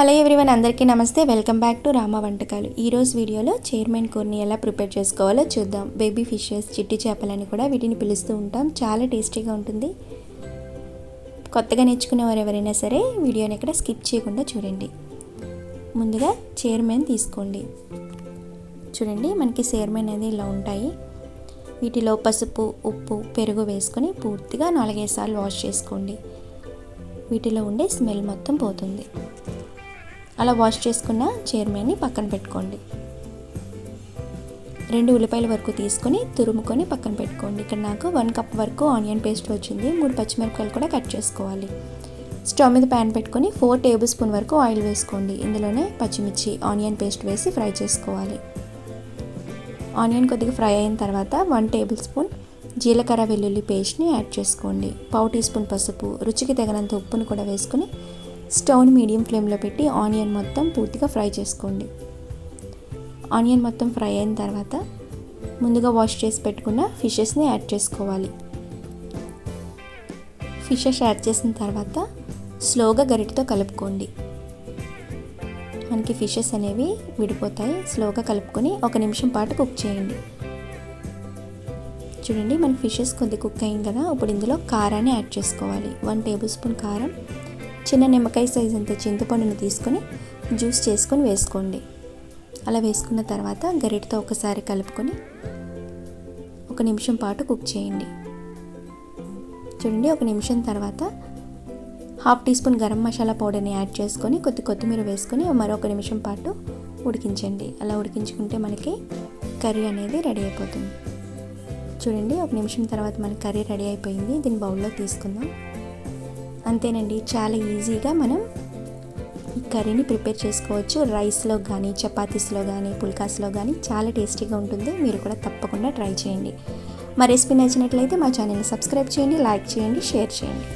Hello everyone అందరికీ నమస్తే. Welcome back to Rama వంటకాలు. ఈరోజు వీడియోలో చైర్మన్ కూరని ఎలా ప్రిపేర్ చేసుకోవాలో చూద్దాం. బేబీ ఫిషెస్ చిట్టి చేపలని కూడా వీటిని పిలుస్తూ ఉంటాం. చాలా టేస్టీగా ఉంటుంది. కొత్తగా నేర్చుకునే వారు ఎవరైనా సరే వీడియోని ఇక్కడ స్కిప్ చేయకుండా చూడండి. ముందుగా చైర్మన్ తీసుకోండి. చూడండి మనకి చైర్మన్ అనేది ఇలా ఉంటాయి. వీటిలో పసుపు ఉప్పు పెరుగు వేసుకొని పూర్తిగా నాలుగైదు సార్లు వాష్ చేసుకోండి. వీటిలో ఉండే స్మెల్ మొత్తం పోతుంది. అలా వాష్ చేసుకున్న చైర్మన్ని పక్కన పెట్టుకోండి. రెండు ఉల్లిపాయల వరకు తీసుకొని తురుముకొని పక్కన పెట్టుకోండి. ఇక్కడ నాకు వన్ కప్ వరకు ఆనియన్ పేస్ట్ వచ్చింది. మూడు పచ్చిమిరపకాయలు కూడా కట్ చేసుకోవాలి. స్టవ్ మీద ప్యాన్ పెట్టుకొని ఫోర్ టేబుల్ స్పూన్ వరకు ఆయిల్ వేసుకోండి. ఇందులోనే పచ్చిమిర్చి ఆనియన్ పేస్ట్ వేసి ఫ్రై చేసుకోవాలి. ఆనియన్ కొద్దిగా ఫ్రై అయిన తర్వాత వన్ టేబుల్ స్పూన్ జీలకర్ర వెల్లుల్లి పేస్ట్ని యాడ్ చేసుకోండి. పావు టీ స్పూన్ పసుపు రుచికి తగినంత ఉప్పును కూడా వేసుకొని స్టవ్ని మీడియం ఫ్లేమ్లో పెట్టి ఆనియన్ మొత్తం పూర్తిగా ఫ్రై చేసుకోండి. ఆనియన్ మొత్తం ఫ్రై అయిన తర్వాత ముందుగా వాష్ చేసి పెట్టుకున్న ఫిషెస్ని యాడ్ చేసుకోవాలి. ఫిషెస్ యాడ్ చేసిన తర్వాత స్లోగా గరిటతో కలుపుకోండి. మనకి ఫిషెస్ అనేవి విడిపోతాయి. స్లోగా కలుపుకొని ఒక నిమిషం పాటు కుక్ చేయండి. చూడండి మన ఫిషెస్ కొద్ది కుక్ అయింది కదా. ఇప్పుడు ఇందులో కారాన్ని యాడ్ చేసుకోవాలి. వన్ టేబుల్ స్పూన్ కారం చిన్న నిమ్మకాయ సైజ్ అంత చింతపండుని తీసుకొని జ్యూస్ చేసుకొని వేసుకోండి. అలా వేసుకున్న తర్వాత గరిటతో ఒకసారి కలుపుకొని ఒక నిమిషం పాటు కుక్ చేయండి. చూడండి ఒక నిమిషం తర్వాత half teaspoon garam masala పౌడర్ని యాడ్ చేసుకొని కొద్ది కొత్తిమీర వేసుకొని మరొక నిమిషం పాటు ఉడికించండి. అలా ఉడికించుకుంటే మనకి కర్రీ అనేది రెడీ అయిపోతుంది. చూడండి ఒక నిమిషం తర్వాత మన కర్రీ రెడీ అయిపోయింది. దీన్ని బౌల్లో తీసుకుందాం. అంతేనండి. చాలా ఈజీగా మనం ఈ కర్రీని ప్రిపేర్ చేసుకోవచ్చు. రైస్లో కానీ చపాతీస్లో కానీ పుల్కాస్లో కానీ చాలా టేస్టీగా ఉంటుంది. మీరు కూడా తప్పకుండా ట్రై చేయండి. మా రెసిపీ నచ్చినట్లయితే మా ఛానల్ని సబ్స్క్రైబ్ చేయండి లైక్ చేయండి షేర్ చేయండి.